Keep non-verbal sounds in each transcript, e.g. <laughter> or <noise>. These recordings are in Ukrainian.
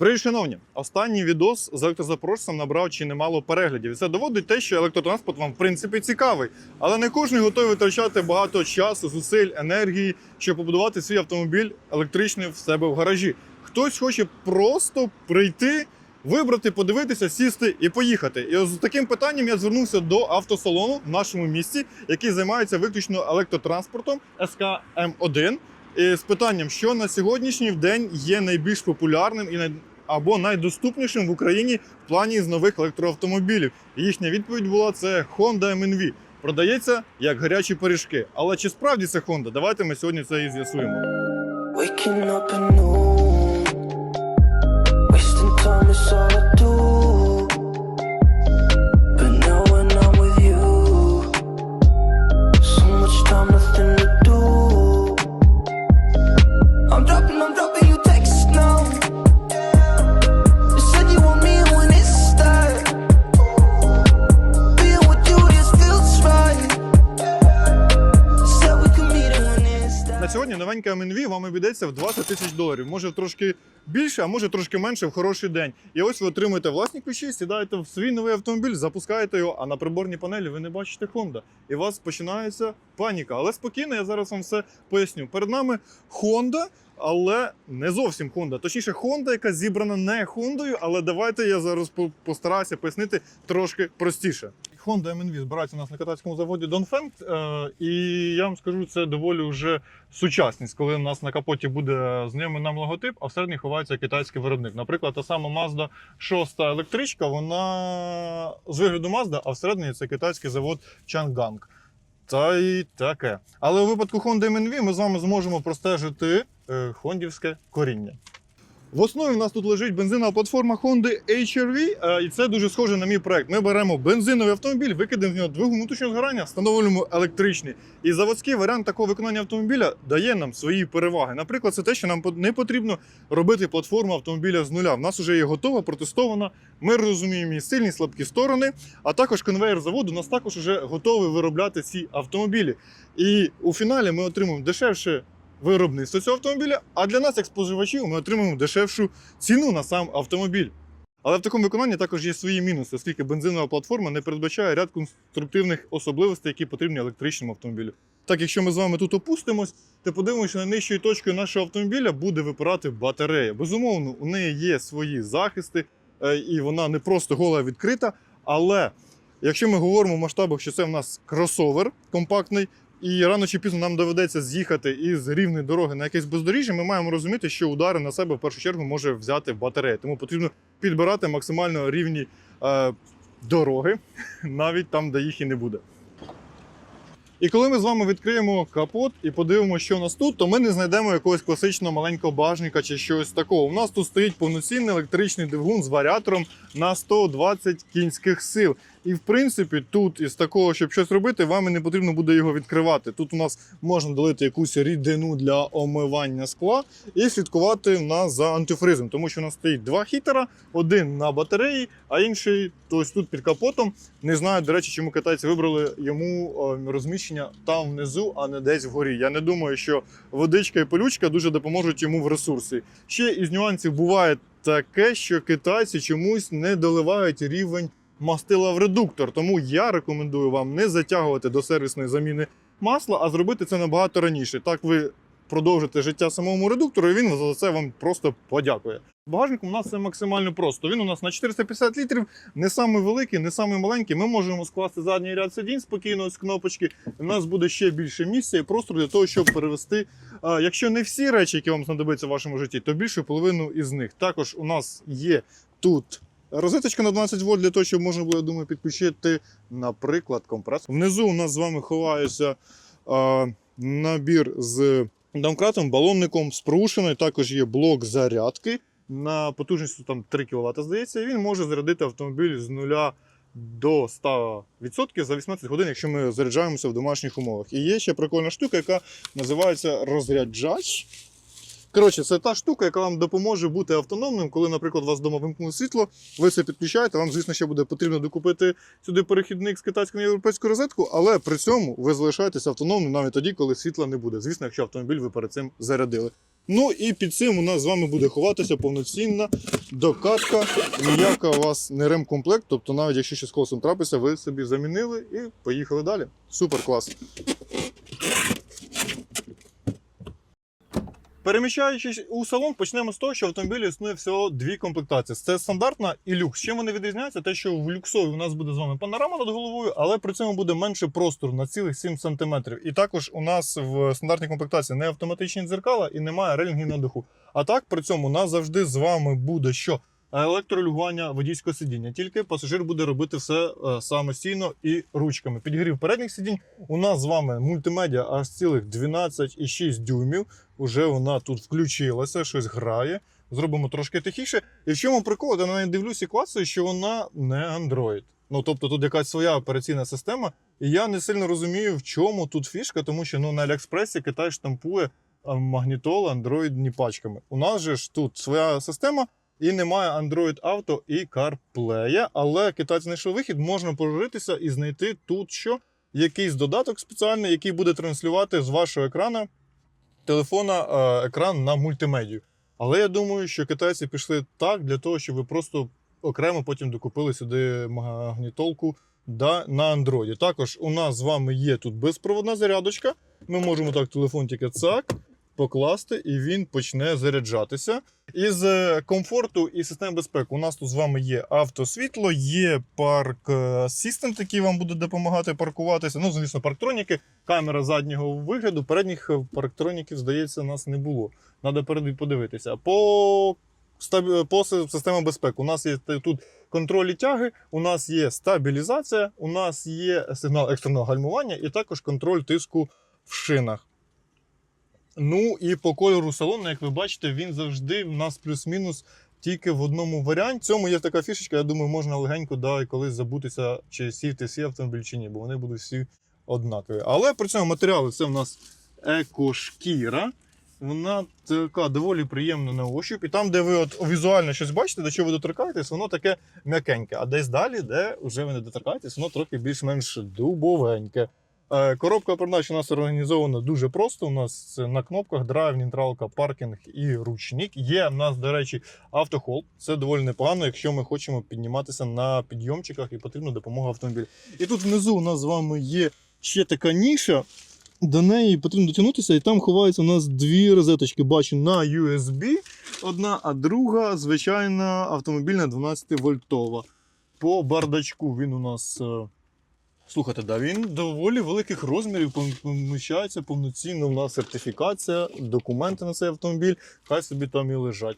Привіт, шановні! Останній відос з електрозапорожцем набрав чи немало переглядів. Це доводить те, що електротранспорт вам в принципі цікавий, але не кожен готовий витрачати багато часу, зусиль, енергії, щоб побудувати свій автомобіль електричний в себе в гаражі. Хтось хоче просто прийти, вибрати, подивитися, сісти і поїхати. І з таким питанням я звернувся до автосалону в нашому місті, який займається виключно електротранспортом СКМ1. І з питанням, що на сьогоднішній день є найбільш популярним і. Або найдоступнішим в Україні в плані з нових електроавтомобілів. І їхня відповідь була це Honda MNV. Продається як гарячі пиріжки. Але чи справді це Honda? Давайте ми сьогодні це і з'ясуємо. Обійдеться в 20 тисяч доларів. Може трошки більше, а може трошки менше в хороший день. І ось ви отримуєте власні ключі, сідаєте в свій новий автомобіль, запускаєте його, а на приборній панелі ви не бачите Honda. І у вас починається паніка. Але спокійно, я зараз вам все поясню. Перед нами Honda, але не зовсім Honda. Точніше, Honda, яка зібрана не Хондою, але давайте я зараз постараюся пояснити трошки простіше. Honda MNV збирається у нас на катацькому заводі е, і я вам скажу, це доволі вже сучасність, коли у нас на капоті буде знайомий нам логотип, а всередині ховається китайський виробник. Наприклад, та сама Mazda 6 електричка, вона з вигляду Mazda, а всередині це китайський завод Changgang. Та й таке. Але у випадку Honda MNV ми з вами зможемо простежити е, хондівське коріння. В основі в нас тут лежить бензинова платформа Honda HR-V, е, і це дуже схоже на мій проект. Ми беремо бензиновий автомобіль, викидаємо в нього двигун внутрішнього згорання, встановлюємо електричний. І заводський варіант такого виконання автомобіля дає нам свої переваги. Наприклад, це те, що нам не потрібно робити платформу автомобіля з нуля. В нас вже є готова, протестована. Ми розуміємо її сильні слабкі сторони. А також конвейер заводу у нас також вже готовий виробляти ці автомобілі. І у фіналі ми отримуємо дешевше виробництво цього автомобіля, а для нас, як споживачів, ми отримуємо дешевшу ціну на сам автомобіль. Але в такому виконанні також є свої мінуси, оскільки бензинова платформа не передбачає ряд конструктивних особливостей, які потрібні електричному автомобілю. Так, якщо ми з вами тут опустимось, то подивимося, що найнижчою точкою нашого автомобіля буде випирати батарея. Безумовно, у неї є свої захисти, е, і вона не просто гола відкрита. Але якщо ми говоримо в масштабах, що це в нас кросовер компактний, і рано чи пізно нам доведеться з'їхати із рівної дороги на якесь бездоріжжя, ми маємо розуміти, що удари на себе в першу чергу може взяти батарея. Тому потрібно підбирати максимально рівні е, дороги, <laughs> навіть там, де їх і не буде. І коли ми з вами відкриємо капот і подивимося, що у нас тут, то ми не знайдемо якогось класичного маленького багажника чи щось такого. У нас тут стоїть повноцінний електричний двигун з варіатором на 120 кінських сил. І в принципі, тут із такого, щоб щось робити, вам і не потрібно буде його відкривати. Тут у нас можна долити якусь рідину для омивання скла і слідкувати нас за антифризом, тому що у нас стоїть два хітера, один на батареї, а інший ось тут під капотом. Не знаю, до речі, чому китайці вибрали йому розміщення там внизу, а не десь вгорі. Я не думаю, що водичка і пилючка дуже допоможуть йому в ресурсі. Ще із нюансів буває таке, що китайці чомусь не доливають рівень мастила в редуктор. Тому я рекомендую вам не затягувати до сервісної заміни масла, а зробити це набагато раніше. Так ви продовжите життя самому редуктору, і він за це вам просто подякує. Багажник у нас все максимально просто. Він у нас на 450 літрів, не самий великий, не самий маленький. Ми можемо скласти задній ряд сидінь спокійно з кнопочки. У нас буде ще більше місця і простору для того, щоб перевести, якщо не всі речі, які вам знадобляться в вашому житті, то більшу половину із них. Також у нас є тут. Розеточка на 12 вольт для того, щоб можна було, я думаю, підключити, наприклад, компресор. Внизу у нас з вами ховається а, набір з домкратом, балонником з проушиною. Також є блок зарядки на потужністю там 3 кВт, здається, він може зарядити автомобіль з нуля до 100% за 18 годин, якщо ми заряджаємося в домашніх умовах. І є ще прикольна штука, яка називається розряджач. Коротше, це та штука, яка вам допоможе бути автономним, коли, наприклад, у вас вдома вимкнуло світло, ви це підключаєте. Вам, звісно, ще буде потрібно докупити сюди перехідник з китайської на європейську розетку, але при цьому ви залишаєтеся автономним навіть тоді, коли світла не буде. Звісно, якщо автомобіль ви перед цим зарядили. Ну і під цим у нас з вами буде ховатися повноцінна докатка. Ніяка у вас не ремкомплект, тобто навіть якщо щось з колесом трапиться, ви собі замінили і поїхали далі. Супер клас. Переміщаючись у салон, почнемо з того, що в автомобілі існує всього дві комплектації. Це стандартна і люкс. Чим вони відрізняються? Те, що в люксовій у нас буде з вами панорама над головою, але при цьому буде менше простору на цілих 7 см. І також у нас в стандартній комплектації не автоматичні дзеркала і немає релінгів на даху. А так при цьому у нас завжди з вами буде що? Електролюгування водійського сидіння. Тільки пасажир буде робити все е, самостійно і ручками. Підігрів передніх сидінь. У нас з вами мультимедіа аж цілих 12,6 дюймів. Уже вона тут включилася, щось грає. Зробимо трошки тихіше. І в чому прикол, я на неї дивлюсь і клацаю, що вона не Android. Ну тобто тут якась своя операційна система. І я не сильно розумію, в чому тут фішка, тому що ну на Аліекспресі Китай штампує а, магнітоли андроїдні пачками. У нас же ж тут своя система. І немає Android Auto і CarPlay, але китайці знайшов вихід, можна пожуритися і знайти тут що якийсь додаток спеціальний, який буде транслювати з вашого екрана телефона е, екран на мультимедію. Але я думаю, що китайці пішли так для того, щоб ви просто окремо потім докупили сюди магнітолку да, на Android. Також у нас з вами є тут безпроводна зарядочка. Ми можемо так телефон тільки цак покласти, і він почне заряджатися. Із е, комфорту і систем безпеки у нас тут з вами є автосвітло, є парк асистент, який вам буде допомагати паркуватися. Ну, звісно, парктроніки, камера заднього вигляду. Передніх е, парктроніків, здається, у нас не було. Треба перед подивитися. По по си- системі безпеки. У нас є тут контролі тяги, у нас є стабілізація, у нас є сигнал екстреного гальмування і також контроль тиску в шинах. Ну і по кольору салону, як ви бачите, він завжди в нас плюс-мінус тільки в одному варіанті. Цьому є така фішечка, я думаю, можна легенько да, колись забутися, чи сів сі автомобіль, чи ні, бо вони будуть всі однакові. Але при цьому матеріали це в нас екошкіра. Вона така доволі приємна на ощупь. І там, де ви от візуально щось бачите, до чого ви доторкаєтесь, воно таке м'якеньке. А десь далі, де вже ви не доторкаєтесь, воно трохи більш-менш дубовеньке. Е, Коробка передач у нас організована дуже просто. У нас на кнопках драйв, нейтралка, паркінг і ручник. Є в нас, до речі, автохолд. Це доволі непогано, якщо ми хочемо підніматися на підйомчиках і потрібна допомога автомобіля. І тут внизу у нас з вами є ще така ніша. До неї потрібно дотягнутися, і там ховаються у нас дві розеточки. Бачу на USB одна, а друга звичайна автомобільна 12 вольтова. По бардачку він у нас. Слухайте, да, він доволі великих розмірів, пом- поміщається повноцінно. в нас сертифікація, документи на цей автомобіль, хай собі там і лежать.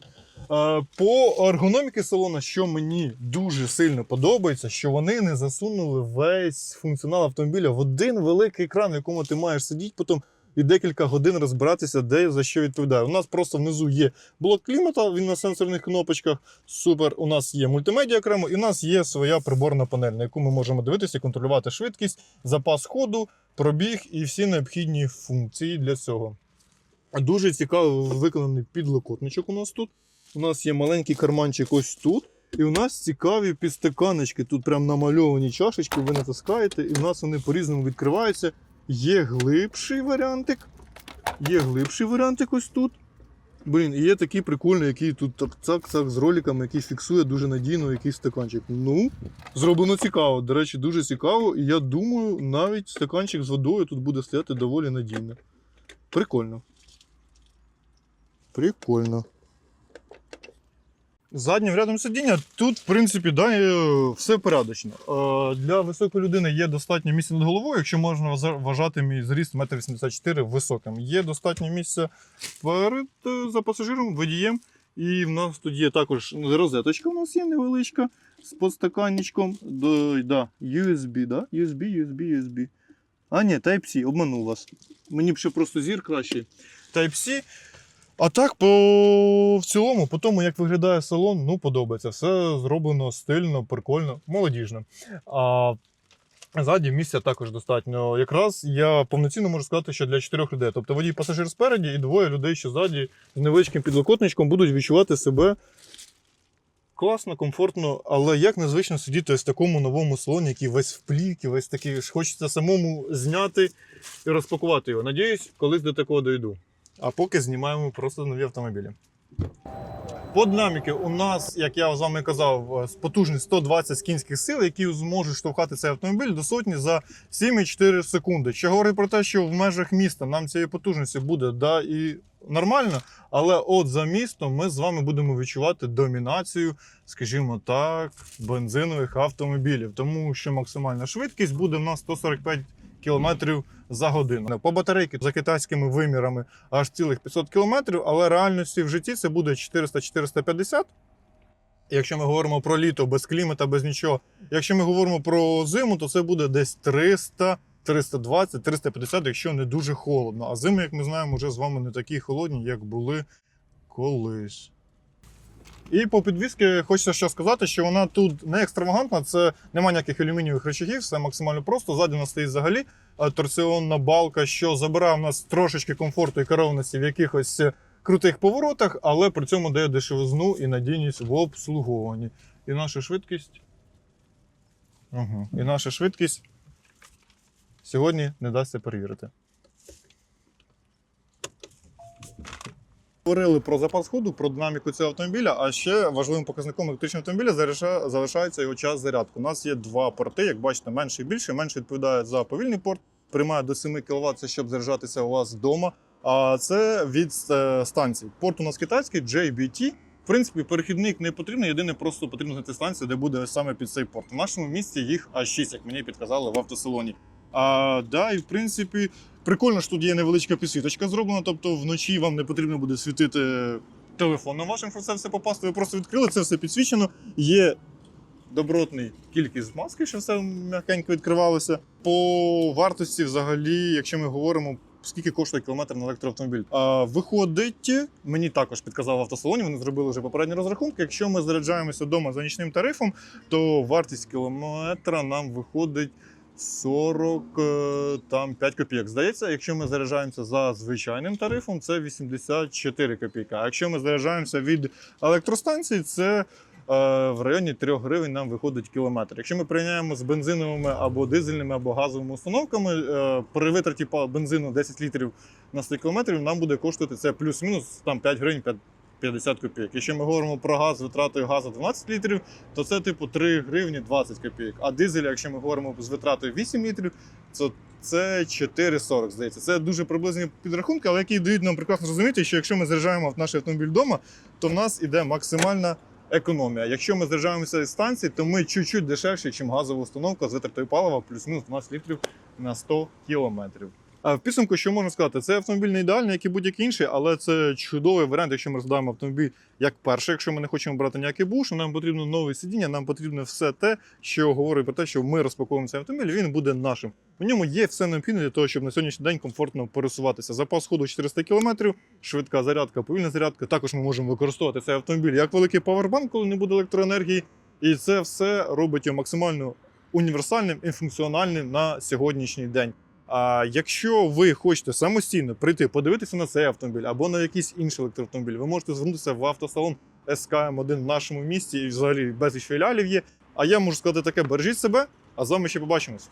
Е, По ергономіки салона, що мені дуже сильно подобається, що вони не засунули весь функціонал автомобіля в один великий екран, в якому ти маєш сидіти потім і декілька годин розбиратися, де за що відповідає. У нас просто внизу є блок клімата, він на сенсорних кнопочках. Супер. У нас є мультимедіа окремо, і у нас є своя приборна панель, на яку ми можемо дивитися контролювати швидкість, запас ходу, пробіг і всі необхідні функції для цього. Дуже цікаво виконаний підлокотничок у нас тут. У нас є маленький карманчик ось тут. І у нас цікаві підстаканочки. Тут прям намальовані чашечки, ви натискаєте, і у нас вони по-різному відкриваються. Є глибший варіантик. Є глибший варіантик ось тут. Блін, і є такий прикольний, який тут цак-цак з роликами, який фіксує дуже надійно якийсь стаканчик. Ну, зроблено цікаво. До речі, дуже цікаво. І я думаю, навіть стаканчик з водою тут буде стояти доволі надійно. Прикольно. Прикольно. Заднім рядом сидіння тут, в принципі, да, е, все порядочно. Е, Для високої людини є достатньо місця над головою, якщо можна вважати мій зріст 1,84 м високим. Є достатньо місця перед е, за пасажиром, водієм. І в нас тут є також розеточка, у нас є невеличка з подстаканничком. До, да, USB, да? USB, USB, USB. А, ні, Type-C, обманув вас. Мені б ще просто зір кращий. Type-C. А так, по в цілому, по тому, як виглядає салон, ну подобається. Все зроблено стильно, прикольно, молодіжно. А ззаді місця також достатньо. Якраз я повноцінно можу сказати, що для чотирьох людей. Тобто водій пасажир спереді і двоє людей, що ззаді з невеличким підлокотничком будуть відчувати себе класно, комфортно, але як незвично сидіти ось в такому новому салоні, який весь в плівки, весь такий, хочеться самому зняти і розпакувати його. Надіюсь, колись до такого дойду. А поки знімаємо просто нові автомобілі. По динаміки у нас, як я з вами казав, е, потужність 120 кінських сил, які зможуть штовхати цей автомобіль до сотні за 7,4 секунди. Що говорить про те, що в межах міста нам цієї потужності буде да, і нормально, але от за містом ми з вами будемо відчувати домінацію, скажімо так, бензинових автомобілів, тому що максимальна швидкість буде в нас 145 км за годину. По батарейки за китайськими вимірами аж цілих 500 км, але реальності в житті це буде 400-450. Якщо ми говоримо про літо без клімата, без нічого. Якщо ми говоримо про зиму, то це буде десь 300, 320, 350, якщо не дуже холодно. А зими, як ми знаємо, вже з вами не такі холодні, як були колись. І по підвісці хочеться ще сказати, що вона тут не екстравагантна, це немає ніяких алюмінієвих речагів, все максимально просто. Ззаді у нас стоїть взагалі е, торсіонна балка, що забирає у нас трошечки комфорту і керованості в якихось е, крутих поворотах, але при цьому дає дешевизну і надійність в обслуговуванні. І наша швидкість. Угу. І наша швидкість сьогодні не дасться перевірити. Говорили про запас ходу, про динаміку цього автомобіля, а ще важливим показником електричного автомобіля залишається його час зарядки. У нас є два порти, як бачите, менший і більший. Менший відповідає за повільний порт, приймає до 7 кВт, щоб заряджатися у вас вдома. А це від е, станції. Порт у нас китайський, JBT. В принципі, перехідник не потрібен, єдине просто потрібно знайти станцію, де буде саме під цей порт. В нашому місті їх аж 6, як мені підказали в автосалоні. А, да, і в принципі, прикольно, що тут є невеличка підсвіточка зроблена, тобто вночі вам не потрібно буде світити телефоном вашим, щоб це все попасти. Ви просто відкрили, це все підсвічено. Є добротний кількість маски, що все м'якенько відкривалося. По вартості, взагалі, якщо ми говоримо. Скільки коштує кілометр на електроавтомобіль? А, виходить, мені також підказав в автосалоні, вони зробили вже попередні розрахунки. Якщо ми заряджаємося вдома за нічним тарифом, то вартість кілометра нам виходить 40 е, там 5 копійок. Здається, якщо ми заряджаємося за звичайним тарифом, це 84 копійки. А якщо ми заряджаємося від електростанції, це е, в районі 3 гривень нам виходить кілометр. Якщо ми прийняємо з бензиновими або дизельними, або газовими установками, е, при витраті бензину 10 літрів на 100 кілометрів нам буде коштувати це плюс-мінус там 5 гривень 5 50 копійок. Якщо ми говоримо про газ з витратою газу 12 літрів, то це типу 3 гривні 20 копійок. А дизель, якщо ми говоримо з витратою 8 літрів, то це 4,40, здається. Це дуже приблизні підрахунки, але які дають нам прекрасно розуміти, що якщо ми заряджаємо наш автомобіль вдома, то в нас іде максимальна економія. Якщо ми заряджаємося із станції, то ми чуть-чуть дешевші, ніж газова установка з витратою палива плюс-мінус 12 літрів на 100 кілометрів. В підсумку, що можна сказати, це автомобіль не ідеальний, як і будь-який інший, але це чудовий варіант, якщо ми розглядаємо автомобіль як перший, якщо ми не хочемо брати ніякий буш, нам потрібно нове сидіння, нам потрібно все те, що говорить про те, що ми розпаковуємо цей автомобіль, він буде нашим. У ньому є все необхідне для того, щоб на сьогоднішній день комфортно пересуватися. Запас ходу 400 км, швидка зарядка, повільна зарядка. Також ми можемо використовувати цей автомобіль як великий павербанк, коли не буде електроенергії. І це все робить його максимально універсальним і функціональним на сьогоднішній день. А якщо ви хочете самостійно прийти подивитися на цей автомобіль або на якийсь інший електроавтомобіль, ви можете звернутися в автосалон СКМ1 в нашому місті і взагалі безліч філіалів є. А я можу сказати таке: бережіть себе, а з вами ще побачимось.